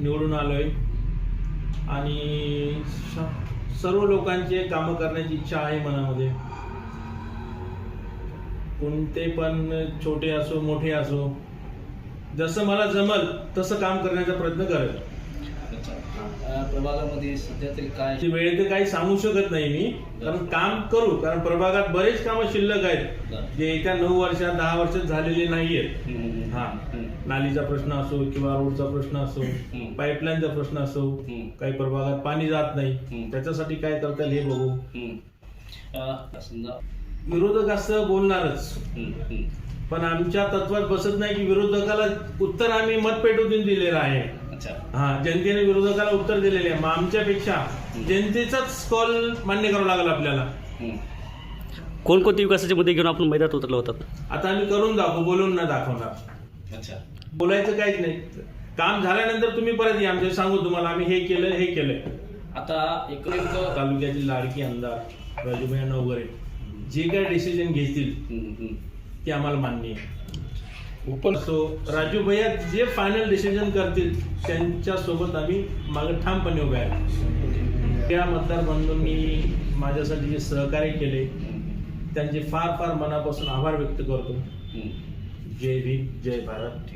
निवडून आलोय. आणि सर्व लोकांचे कामं करण्याची इच्छा आहे मनामध्ये. कोणते पण छोटे असो मोठे असो जसं मला जमल तसं काम करण्याचा प्रयत्न करेल. प्रभागामध्ये सध्या तरी काय? काही सांगू शकत नाही मी. कारण काम करू. कारण प्रभागात बरेच कामं शिल्लक आहेत. जे येत्या नऊ वर्षात दहा वर्षात झालेले नाहीयेत. हा. नालीचा प्रश्न असो किंवा रोडचा प्रश्न असो. पाईपलाईनचा प्रश्न असो. काही प्रभागात पाणी जात नाही. त्याच्यासाठी काय करता येईल हे बघू. समजा. विरोधक असं बोलणारच. पण आमच्या तत्वात बसत नाही की विरोधकाला उत्तर आम्ही मत पेटवून दिलेलं आहे. अच्छा. हा जनतेने विरोधकाला उत्तर दिलेले आहे. मग आमच्यापेक्षा जनतेचाच कॉल मान्य करावा लागेल आपल्याला. कोणकोणते विकासाचे मुद्दे घेऊन आपण मैदानात उतरले होतात आता आम्ही करून दाखवू बोलून ना दाखवणार अच्छा. बोलायचं काहीच नाही. काम झाल्यानंतर तुम्ही परत या आमच्या सांगू तुम्हाला आम्ही हे केलं हे केलंय आता एक नेमकं तालुक्यातील लाडकी आमदार राजूभाई नवगरे जे काय डिसिजन घेतील. ते आम्हाला मान्य आहे. पण असो राजू भैया जे फायनल डिसिजन करतील त्यांच्यासोबत आम्ही मागे ठामपणे उभे आहे. त्या मतदार बंधूंनी माझ्यासाठी जे सहकार्य केले त्यांचे फार फार मनापासून आभार व्यक्त करतो. जय भीम जय भारत.